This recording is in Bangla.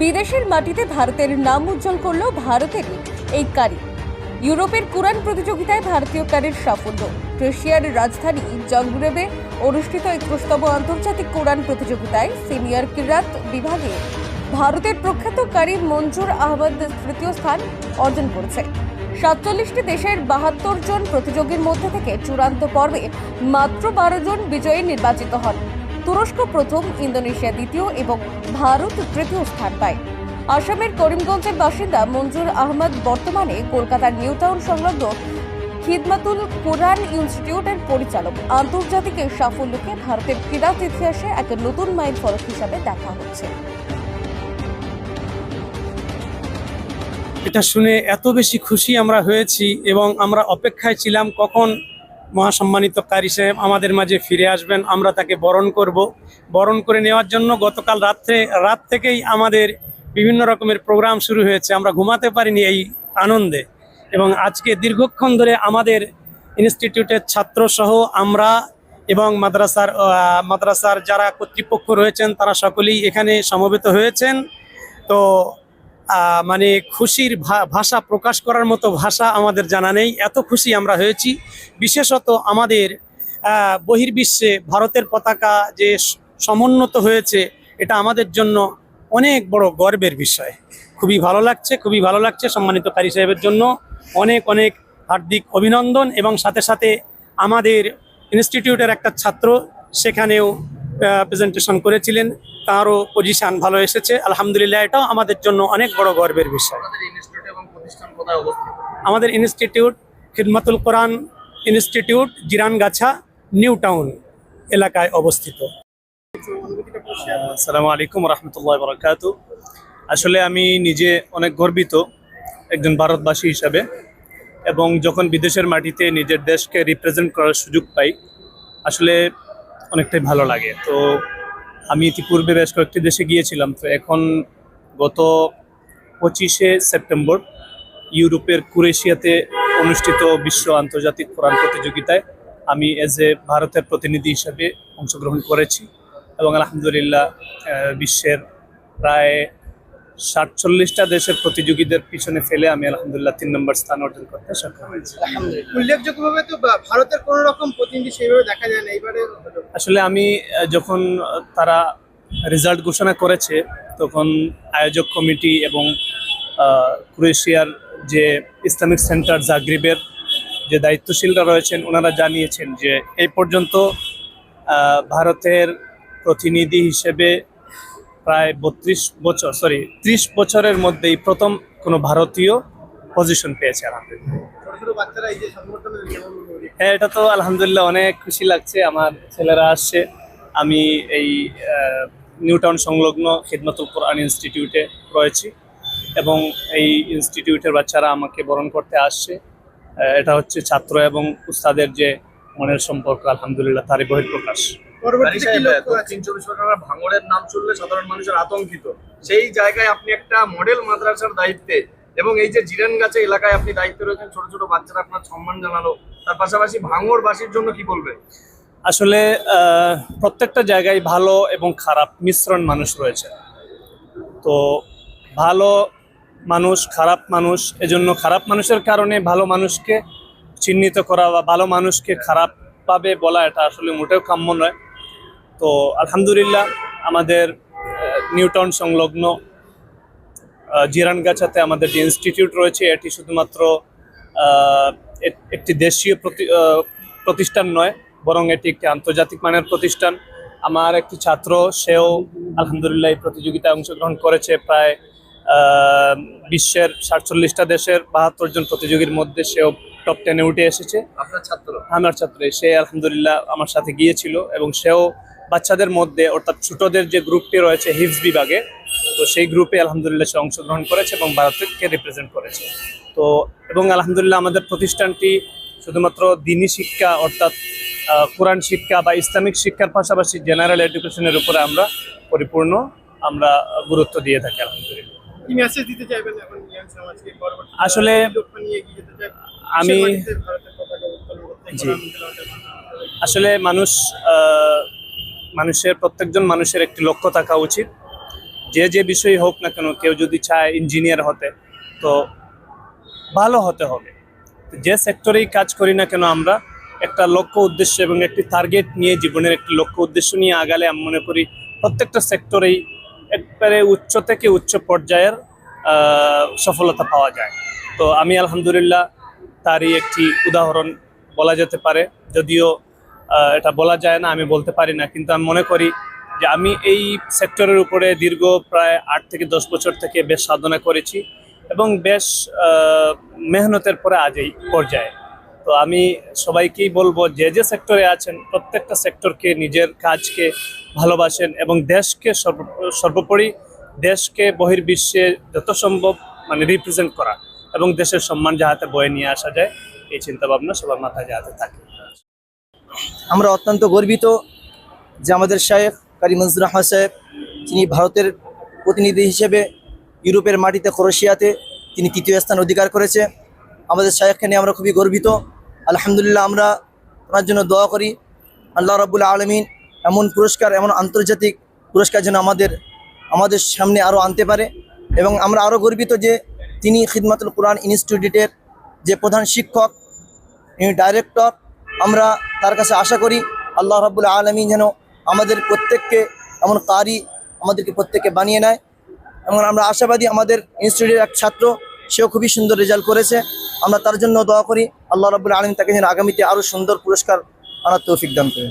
বিদেশের মাটিতে ভারতের নাম উজ্জ্বল করল ভারতের এই কারি। ইউরোপের কুরআন প্রতিযোগিতায় ভারতীয় কারির সাফল্য। ক্রোয়েশিয়ার রাজধানী জগরেবে অনুষ্ঠিত একুশতম আন্তর্জাতিক কোরআন প্রতিযোগিতায় সিনিয়র কিরাত বিভাগে ভারতের প্রখ্যাত কারি মঞ্জুর আহমদ তৃতীয় স্থান অর্জন করেছে। সাতচল্লিশটি দেশের বাহাত্তর জন প্রতিযোগীর মধ্যে থেকে চূড়ান্ত পর্বে মাত্র বারো জন বিজয়ী নির্বাচিত হন। তুরস্ক প্রথম, ইন্দোনেশিয়া দ্বিতীয় এবং ভারত তৃতীয় স্থান পায়। আসামের করিমগঞ্জের বাসিন্দা মঞ্জুর আহমদ বর্তমানে কলকাতার নিউ টাউন সংলগ্ন খিদমাতুল কোরআন ইনস্টিটিউটের পরিচালক। আন্তর্জাতিক এই সাফল্যকে ভারতের ক্রীড়া ইতিহাসে এক নতুন মাইল ফলক হিসাবে দেখা হচ্ছে। এটা শুনে এত বেশি খুশি আমরা হয়েছি এবং আমরা অপেক্ষায় ছিলাম কখন মহাসম্মানিত কারি সাহেব আমাদের মাঝে ফিরে আসবেন, আমরা তাকে বরণ করব। বরণ করে নেওয়ার জন্য গতকাল রাত্রে, রাত থেকেই আমাদের বিভিন্ন রকমের প্রোগ্রাম শুরু হয়েছে। আমরা ঘুমাতে পারিনি এই আনন্দে এবং আজকে দীর্ঘক্ষণ ধরে আমাদের ইনস্টিটিউটের ছাত্র সহ আমরা এবং মাদ্রাসার মাদ্রাসার যারা কর্তৃপক্ষ রয়েছেন, তারা সকলেই এখানে সমবেত হয়েছেন। তো মানে খুশির ভাষা প্রকাশ করার মতো ভাষা আমাদের জানা নেই। এত খুশি আমরা হয়েছি। বিশেষত আমাদের বহির্বিশ্বে ভারতের পতাকা যে সমুন্নত হয়েছে, এটা আমাদের জন্য অনেক বড় গর্বের বিষয়। খুবই ভালো লাগছে, খুবই ভালো লাগছে সম্মানিত কারি সাহেবের জন্য। অনেক অনেক হার্দিক অভিনন্দন এবং সাথে সাথে আমাদের ইনস্টিটিউটের একটা ছাত্র, সেখানেও প্রেজেন্টেশন করেছিলেন তারও পজিশন ভালো এসেছে। আলহামদুলিল্লাহ এটাও আমাদের জন্য অনেক বড় গর্বের বিষয়। আপনাদের ইনস্টিটিউট এবং প্রতিষ্ঠান কোথায় অবস্থিত? আমাদের institute Khidmatul Quran institute Jirangachha new town এলাকায় অবস্থিত। আসসালামু আলাইকুম রহমতুল্লাহ বরকাত। আসলে আমি নিজে অনেক গর্বিত একজন ভারতবাসী হিসাবে এবং যখন বিদেশের মাটিতে নিজের দেশকে রিপ্রেজেন্ট করার সুযোগ পাই আসলে অনেকটাই ভালো লাগে। তো আমি ইতিপূর্বে বেশ কয়েকটি দেশে গিয়েছিলাম। তো এখন গত পঁচিশে সেপ্টেম্বর ইউরোপের কুরেশিয়াতে অনুষ্ঠিত বিশ্ব আন্তর্জাতিক কোরআন প্রতিযোগিতায় আমি এজ এ ভারতের প্রতিনিধি হিসাবে অংশগ্রহণ করেছি এবং আলহামদুলিল্লাহ বিশ্বের প্রায় সাতচল্লিশটা দেশের প্রতিযোগীদের পিছনে ফেলে আমি আলহামদুলিল্লাহ তিন নম্বর স্থান অর্জন করতে সক্ষম হয়েছি। উল্লেখযোগ্যভাবে তো ভারতের কোনো রকম প্রতিনিধি সেইভাবে দেখা যায় না এইবারে আসলে আমি যখন তারা রেজাল্ট ঘোষণা করেছে তখন আয়োজক কমিটি এবং ক্রোয়েশিয়ার যে ইসলামিক সেন্টার জাগ্রিবের যে দায়িত্বশীলরা রয়েছেন ওনারা জানিয়েছেন যে এই পর্যন্ত ভারতের প্রতিনিধি হিসেবে প্রায় বত্রিশ বছর সরি ত্রিশ বছরের মধ্যেই প্রথম কোনো ভারতীয় পজিশন পেয়েছে আলহামদুলিল্লাহ। হ্যাঁ এটা তো আলহামদুলিল্লাহ অনেক খুশি লাগছে। আমার ছেলেরা আসছে। আমি এই নিউটাউন সংলগ্ন খিদমতুল কোরআন ইনস্টিটিউটে রয়েছি এবং এই ইনস্টিটিউটের বাচ্চারা আমাকে বরণ করতে আসছে। এটা হচ্ছে ছাত্র এবং উস্তাদের যে মনের সম্পর্ক আলহামদুলিল্লাহ তারই বহিঃপ্রকাশ। ভাঙড়ের নাম শুনলে সাধারণ মানুষের আতঙ্কিত। সেই জায়গায় আপনি একটা মডেল মাদ্রাসার দায়িত্বে এবং এই যে জিরান গাছে এলাকায় আপনি দায়িত্বে রয়েছেন ছোট ছোট বাচ্চারা আপনার সম্মান জানালো তার পাশাপাশি ভাঙড়বাসীর জন্য কি বলবে? আসলে প্রত্যেকটা জায়গায় ভালো এবং খারাপ মিশ্রণ মানুষ রয়েছে। তো ভালো মানুষ খারাপ মানুষ এজন্য খারাপ মানুষের কারণে ভালো মানুষকে চিহ্নিত করা বা ভালো মানুষকে খারাপ পাবে বলা এটা আসলে মোটেও কাম্য নয়। তো আলহামদুলিল্লাহ আমাদের আহ, নিউটাউন সংলগ্ন জিরানগাছাতে আমাদের যে ইনস্টিটিউট রয়েছে এটি শুধুমাত্র একটি দেশীয় প্রতি- প্রতিষ্ঠান নয় বরং এটি একটি আন্তর্জাতিক মানের প্রতিষ্ঠান। আমার একটি ছাত্র সেও আলহামদুলিল্লাহ এই প্রতিযোগিতায় অংশগ্রহণ করেছে প্রায় বিশ্বের সাতচল্লিশটা দেশের বাহাত্তর জন প্রতিযোগীর মধ্যে সেও টপ টেনে উঠে এসেছে। আপনার ছাত্র? আমার ছাত্র সে আলহামদুলিল্লাহ আমার সাথে গিয়েছিল এবং সেও বাচ্চাদের মধ্যে অর্থাৎ ছোটদের যে গ্রুপটি রয়েছে হিফস বিভাগে তো সেই গ্রুপে আলহামদুলিল্লাহ সে অংশগ্রহণ করেছে এবং ভারতকে রিপ্রেজেন্ট করেছে। তো এবং আলহামদুলিল্লাহ আমাদের প্রতিষ্ঠানটি শুধুমাত্র দিনী শিক্ষা অর্থাৎ কোরআন শিক্ষা বা ইসলামিক শিক্ষার পাশাপাশি জেনারেল এডুকেশনের উপরে আমরা পরিপূর্ণ আমরা গুরুত্ব দিয়ে থাকি আলহামদুলিল্লাহ। আসলে আমি-। আসলে মানুষ আহ, মানুষের, প্রত্যেকজন মানুষের একটি লক্ষ্য থাকা উচিত। যে যে বিষয় হোক না কেন, কেউ যদি চায় ইঞ্জিনিয়ার হতে, তো ভালো হতে হবে। যে সেক্টরেই কাজ করি না কেন আমরা, একটা লক্ষ্য উদ্দেশ্য এবং একটি টার্গেট নিয়ে, জীবনের একটি লক্ষ্য উদ্দেশ্য নিয়ে আগালে আমি মনে করি প্রত্যেকটা সেক্টরেই একবারে উচ্চ থেকে উচ্চ পর্যায়ের সফলতা পাওয়া যায়। তো আমি আলহামদুলিল্লাহ তারই একটি উদাহরণ বলা যেতে পারে। যদিও এটা বলা যায় না, আমি বলতে পারি না। কিন্তু আমি মনে করি যে আমি এই সেক্টরের উপরে দীর্ঘ প্রায় আট থেকে দশ বছর থেকে বেশ সাধনা করেছি এবং বেশ মেহনতের পরে আজ এই পর্যায়ে। তো আমি সবাইকেই বলব, যে যে সেক্টরে আছেন, প্রত্যেকটা সেক্টরকে নিজের কাজকে ভালোবাসেন এবং দেশকে সর্ব- সর্বোপরি দেশকে বহির্বিশ্বে যত সম্ভব মানে রিপ্রেজেন্ট করা এবং দেশের সম্মান যাহাতে বয়ে নিয়ে আসা যায়, এই চিন্তাভাবনা সবার মাথায় যাহাতে থাকে। আমরা অত্যন্ত গর্বিত যে আমাদের শায়েখ কারি মনজুর আহমদ সাহেব তিনি ভারতের প্রতিনিধি হিসেবে ইউরোপের মাটিতে ক্রোয়েশিয়াতে তিনি তৃতীয় স্থান অধিকার করেছে। আমাদের শায়েখকে নিয়ে আমরা খুবই গর্বিত। আলহামদুলিল্লাহ আমরা ওনার জন্য দোয়া করি। আল্লাহ রাবুল আলমিন এমন পুরস্কার, এমন আন্তর্জাতিক পুরস্কার যেন আমাদের আমাদের সামনে আরও আনতে পারে। এবং আমরা আরও গর্বিত যে তিনি খিদমাতুল কোরআন ইনস্টিটিউটের যে প্রধান শিক্ষক, তিনি ডাইরেক্টর আমরা তার কাছে আশা করি আল্লাহ রাবুল আলমী যেন আমাদের প্রত্যেককে এমন কারি আমাদেরকে প্রত্যেককে বানিয়ে নেয়। এবং আমরা আশাবাদী আমাদের ইনস্টিটিউটের এক ছাত্র, সেও খুবই সুন্দর রেজাল্ট করেছে। আমরা তার জন্য দোয়া করি, আল্লাহ রাবুল আলমী তাকে যেন আগামীতে আরও সুন্দর পুরস্কার আনার তৌফিক দান করে।